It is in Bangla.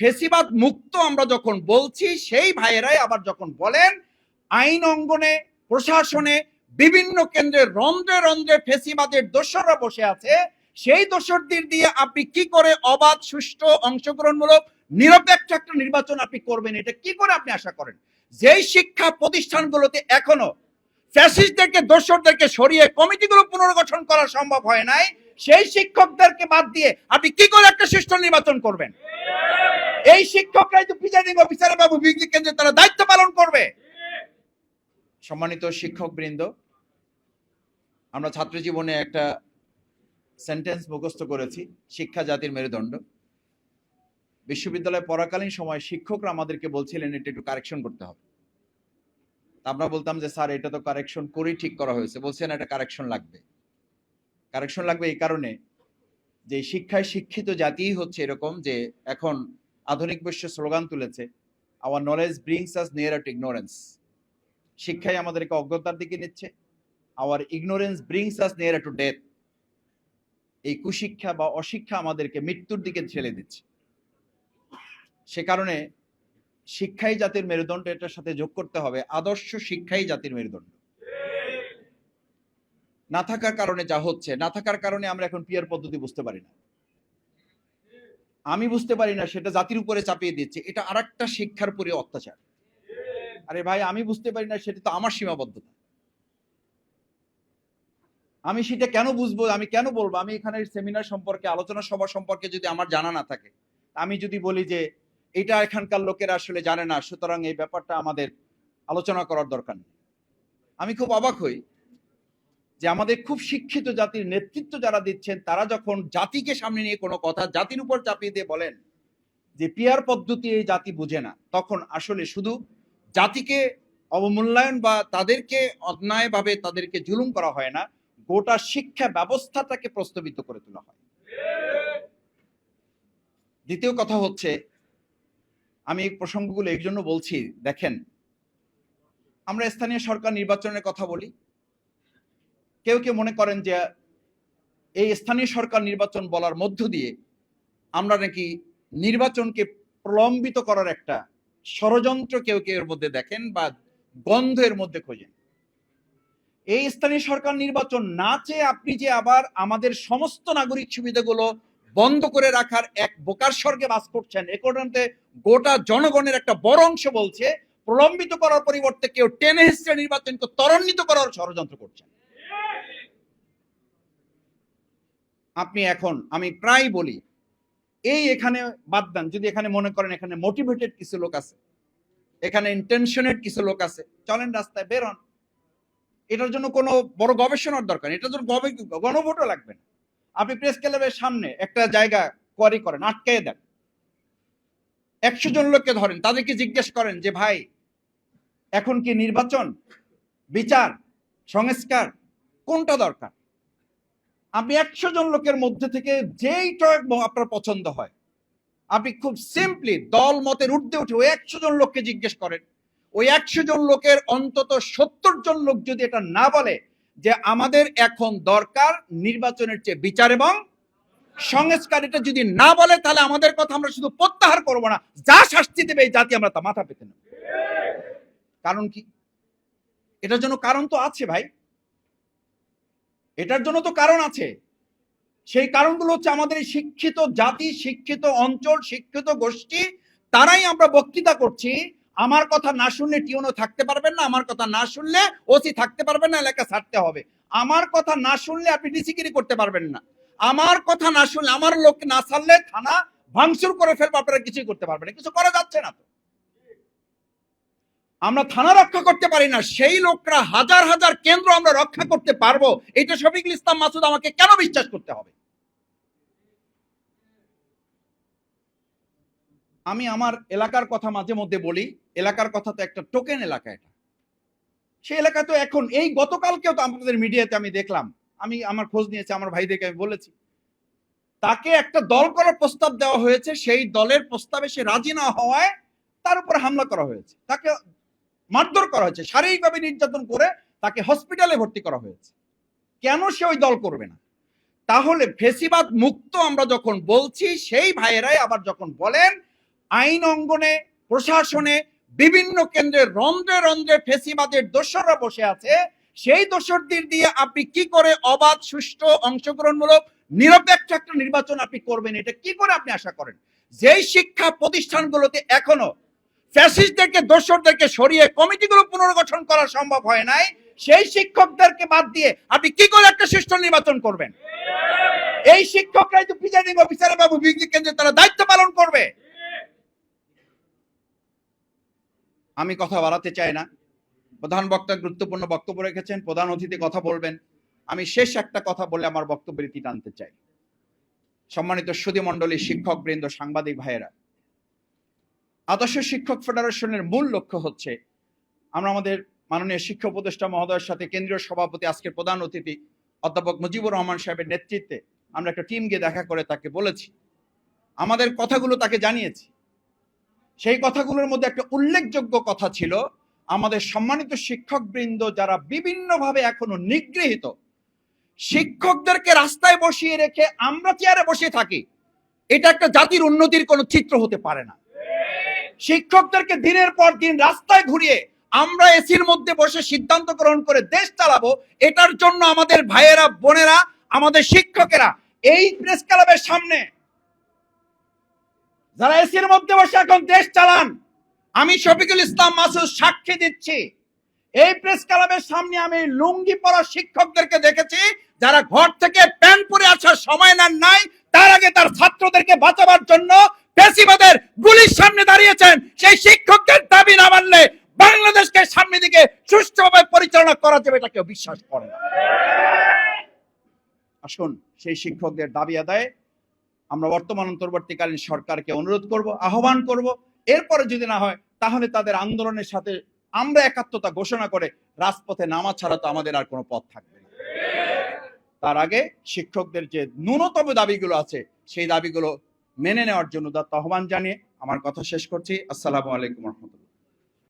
ফেসিবাদ মুক্ত আমরা যখন বলছি, সেই ভাইয়েরাই আবার যখন বলেন, আইন অঙ্গনে, প্রশাসনে, বিভিন্ন কেন্দ্রে রন্ধ্রে রন্ধ্রে ফেসিবাদের দোসররা বসে আছে, সেই দোষরদের দিয়ে আপনি কি করে অবাধ, সুষ্ঠু, অংশগ্রহণমূলক, নিরপেক্ষ একটা নির্বাচন আপনি করবেন? এটা কি করে আপনি আশা করেন? যেই শিক্ষা প্রতিষ্ঠানগুলোতে এখনও ফ্যাসিস্টদেরকে দোষরদেরকে সরিয়ে কমিটিগুলো পুনর্গঠন করা সম্ভব হয় নাই, সেই শিক্ষকদেরকে বাদ দিয়ে আপনি কি করে একটা সুষ্ঠু নির্বাচন করবেন? এই শিক্ষকরাই তো প্রিজাইডিং অফিসার বাবু বিজলি কেন্দ্রে তারা দায়িত্ব পালন করবে। সম্মানিত শিক্ষক বৃন্দ আমরা ছাত্র জীবনে একটা সেন্টেন্স মুখস্থ করেছি, শিক্ষা জাতির মেরুদণ্ড। বিশ্ববিদ্যালয়ে পড়াকালীন সময় শিক্ষকরা আমাদেরকে বলছিলেন, এটা একটু কারেকশন করতে হবে। আমরা বলতাম যে, স্যার, এটা তো কারেকশন করেই ঠিক করা হয়েছে। বলছেন এটা কারেকশন লাগবে। কারেকশন লাগবে এই কারণে যে, শিক্ষায় শিক্ষিত জাতিই হচ্ছে এরকম যে, এখন আধুনিক বিশ্ব স্লোগান তুলেছে our knowledge brings us near to ignorance শিক্ষাই আমাদেরকে অজ্ঞতার দিকে নিচ্ছে our ignorance brings us near to death এই কুশিক্ষা বা অশিক্ষা আমাদেরকে মৃত্যুর দিকে ঠেলে দিচ্ছে। সে কারণে শিক্ষাই জাতির মেরুদণ্ড, এটার সাথে যোগ করতে হবে। আদর্শ শিক্ষাই জাতির মেরুদণ্ড। না থাকার কারণে যা হচ্ছে, না থাকার কারণে আমরা এখন পিয়ার পদ্ধতি বুঝতে পারি না। আমি বুঝতে পারি না, সেটা জাতির উপরে চাপিয়ে দিচ্ছে। এটা আরেকটা শিক্ষার পরে অত্যাচার। আরে ভাই, আমি বুঝতে পারি না, সেটা তো আমার সীমাবদ্ধতা। আমি সেটা কেন বুঝব, আমি কেন বলব? আমি এখানে সেমিনার সম্পর্কে, আলোচনা সভা সম্পর্কে যদি আমার জানা না থাকে, আমি যদি বলি যে এটা এখানকার লোকেরা আসলে জানে না, সুতরাং এই ব্যাপারটা আমাদের আলোচনা করার দরকার নেই। আমি খুব অবাক হই যে আমাদের খুব শিক্ষিত জাতির নেতৃত্ব যারা দিচ্ছেন, তারা যখন জাতিকে সামনে নিয়ে কোনো কথা জাতির উপর চাপিয়ে দিয়ে বলেন যে পিয়ার পদ্ধতি এই জাতি বুঝে না, তখন আসলে শুধু জাতিকে অবমূল্যায়ন বা তাদেরকে অন্যায়ভাবে তাদেরকে জুলুম করা হয় না, গোটা শিক্ষা ব্যবস্থাটাকে প্রস্তাবিত করে তোলা হয়। দ্বিতীয় কথা হচ্ছে, আমি এই প্রসঙ্গগুলো এই জন্য বলছি, দেখেন, আমরা স্থানীয় সরকার নির্বাচনের কথা বলি কেউ কেউ মনে করেন যে এই স্থানীয় সরকার নির্বাচন বলার মধ্য দিয়ে আমরা নাকি নির্বাচনকে প্রলম্বিত করার একটা ষড়যন্ত্র কেউ কেউ এর মধ্যে দেখেন বা গন্ধ এর মধ্যে খোঁজেন। এই স্থানীয় সরকার নির্বাচন না চেয়ে আপনি যে আবার আমাদের সমস্ত নাগরিক সুবিধাগুলো বন্ধ করে রাখার এক বোকার স্বর্গে বাস করছেন, এ কারণে গোটা জনগণের একটা বড় অংশ বলছে, প্রলম্বিত করার পরিবর্তে কেউ টেনে হিস্ট্রে নির্বাচনকে ত্বরান্বিত করার ষড়যন্ত্র করছেন। আপনি এখন, আমি প্রায় বলি, এই এখানে বাদ দেন, যদি এখানে মনে করেন এখানে মোটিভেটেড কিছু লোক আছে, এখানে ইন্টেনশনেট কিছু লোক আছে, চলেন রাস্তায় বেরোন এটার জন্য কোনো বড় গবেষণার দরকার এটার জন্য গণভোটও লাগবে না। আপনি প্রেস ক্লাবের সামনে একটা জায়গা কোয়ারি করেন, আটকাইয়ে দেন। একশো জন লোককে ধরেন, তাদেরকে জিজ্ঞেস করেন যে, ভাই, এখন কি নির্বাচন, বিচার, সংস্কার, কোনটা দরকার? আপনি একশো জন লোকের মধ্যে থেকে যেইটা আপনার পছন্দ হয়, আপনি খুব সিম্পলি দল মতের ঊর্ধ্বে উঠে ওই একশো জন লোককে জিজ্ঞেস করেন। ওই একশো জন লোকের অন্তত সত্তর জন লোক যদি এটা না বলে যে আমাদের এখন দরকার নির্বাচনের চেয়ে বিচার এবং সংস্কার, এটা যদি না বলে তাহলে আমাদের কথা আমরা শুধু প্রত্যাহার করব না। যা শাস্তি দেবে এই জাতি আমরা তা মাথা পেতে নেব। কারণ কি? এটার জন্য কারণ তো আছে ভাই। এটার জন্য তো কারণ আছে। সেই কারণগুলো হচ্ছে আমাদের শিক্ষিত জাতি, শিক্ষিত অঞ্চল, শিক্ষিত গোষ্ঠী, তারাই আমরা বক্তৃতা করছি। আমার কথা না শুনলে টিউনও থাকতে পারবেন না, আমার কথা না শুনলে ওসি থাকতে পারবেন না, এলাকা ছাড়তে হবে। আমার কথা না শুনলে আপনি ডিসিগিরি করতে পারবেন না। আমার কথা না শুনলে, আমার লোক না ছাড়লে থানা ভাঙচুর করে ফেলবে, আপনারা কিছুই করতে পারবেন না। কিছু করা যাচ্ছে না তো। আমরা থানা রক্ষা করতে পারি না, সেই লোকরা হাজার হাজার কেন্দ্র আমরা রক্ষা করতে পারব। এটা শফিকুল ইসলাম মাসুদ আমাকে কেন বিশ্বাস করতে হবে? আমি আমার এলাকার কথা মাঝে মধ্যে বলি, এলাকার কথা তো একটা টোকেন এলাকা এটা। সেই এলাকা তো এখন, এই গতকালকেও তো আমাদের মিডিয়াতে আমি দেখলাম। আমি আমার খোঁজ নিয়েছি, আমার ভাইদেরকে আমি বলেছি। তাকে একটা দল করার প্রস্তাব দেওয়া হয়েছে, সেই দলের প্রস্তাবে সে রাজি না হওয়ায় তার উপর হামলা করা হয়েছে। তাকে মারধর করা হয়েছে, শারীরিকভাবে নির্যাতন করে তাকে হসপিটালে ভর্তি করা হয়েছে। কেন সে ওই দল করবে না? তাহলে ফেসিবাদ মুক্ত আমরা যখন বলছি, সেই ভাইয়েরাই আবার যখন বলেন, আইন অঙ্গনে, প্রশাসনে, বিভিন্ন কেন্দ্রে রন্ধ্রে রন্ধ্রে ফেসিবাদের দোসররা বসে আছে, সেই দোসরদের দিয়ে আপনি কি করে অবাধ, সুষ্ঠু, অংশগ্রহণমূলক, নিরপেক্ষ একটা নির্বাচন আপনি করবেন? এটা কি করে আপনি আশা করেন? যেই শিক্ষা প্রতিষ্ঠানগুলোতে এখনও ফ্যাসিস্টদেরকে, দোসরদেরকে সরিয়ে কমিটিগুলো পুনর্গঠন করা সম্ভব হয় নাই। সেই শিক্ষকদেরকে বাদ দিয়ে আপনি কি করে একটা সুষ্ঠু নির্বাচন করবেন? এই শিক্ষকরাই তো প্রিজাইডিং অফিসার কেন্দ্রে তারা দায়িত্ব পালন করবে। আমি কথা বাড়াতে চাই না। প্রধান বক্তা গুরুত্বপূর্ণ বক্তব্য রেখেছেন, প্রধান অতিথি কথা বলবেন। আমি শেষ একটা কথা বলে আমার বক্তব্য রীতি টানতে চাই। সম্মানিত সুদী মণ্ডলী শিক্ষক বৃন্দ, সাংবাদিক ভাইয়েরা আদর্শ শিক্ষক ফেডারেশনের মূল লক্ষ্য হচ্ছে আমরা আমাদের মাননীয় শিক্ষা উপদেষ্টা মহোদয়ের সাথে কেন্দ্রীয় সভাপতি, আজকের প্রধান অতিথি অধ্যাপক মুজিবুর রহমান সাহেবের নেতৃত্বে আমরা একটা টিম গিয়ে দেখা করে তাকে বলেছি। আমাদের কথাগুলো তাকে জানিয়েছি। সেই কথাগুলোর মধ্যে একটা উল্লেখযোগ্য কথা ছিল, আমাদের সম্মানিত শিক্ষকবৃন্দ যারা বিভিন্নভাবে এখনও নিগৃহীত, শিক্ষকদেরকে রাস্তায় বসিয়ে রেখে আমরা চেয়ারে বসে থাকি, এটা একটা জাতির উন্নতির কোনো চিত্র হতে পারে না। শিক্ষকদেরকে দিনের পর দিন রাস্তায় ঘুরিয়ে আমরা এসির মধ্যে বসে সিদ্ধান্ত গ্রহণ করে দেশ চালাবো, এটার জন্য আমাদের ভাইয়েরা, বোনেরা, আমাদের শিক্ষকেরা, এই প্রেস ক্লাবের সামনে যারা এসির মধ্যে বসে এখন দেশ চালান, আমি শফিকুল ইসলাম মাসুদ সাক্ষী দিচ্ছি। এই প্রেস ক্লাবের সামনে আমি লুঙ্গি পরা শিক্ষকদেরকে দেখেছি, যারা ঘর থেকে প্যান্ট পরে আসার সময় নেন নাই, তার আগে তার ছাত্রদেরকে বাঁচাবার জন্য পেশিবাদের গুলির সামনে দাঁড়িয়েছেন, সেই শিক্ষকদের দাবি না মানলে বাংলাদেশকে সামনের দিকে সুষ্ঠুভাবে পরিচালনা করা যাবে এটা কেউ বিশ্বাস করে আসুন, সেই শিক্ষকদের দাবি আদায়ে আমরা বর্তমান অন্তর্বর্তীকালীন সরকারকে অনুরোধ করব, আহ্বান করব, এরপরে যদি না হয়, তাহলে তাদের আন্দোলনের সাথে আমরা একাত্মতা ঘোষণা করে রাজপথে নামা ছাড়া তো আমাদের আর কোনো পথ থাকবে না। তার আগে শিক্ষকদের যে ন্যূনতম দাবিগুলো আছে, সেই দাবিগুলো মেনে নেওয়ার জন্য তার আহ্বান জানিয়ে আমার কথা শেষ করছি। আসসালামু আলাইকুম রহমতুল্লাহ।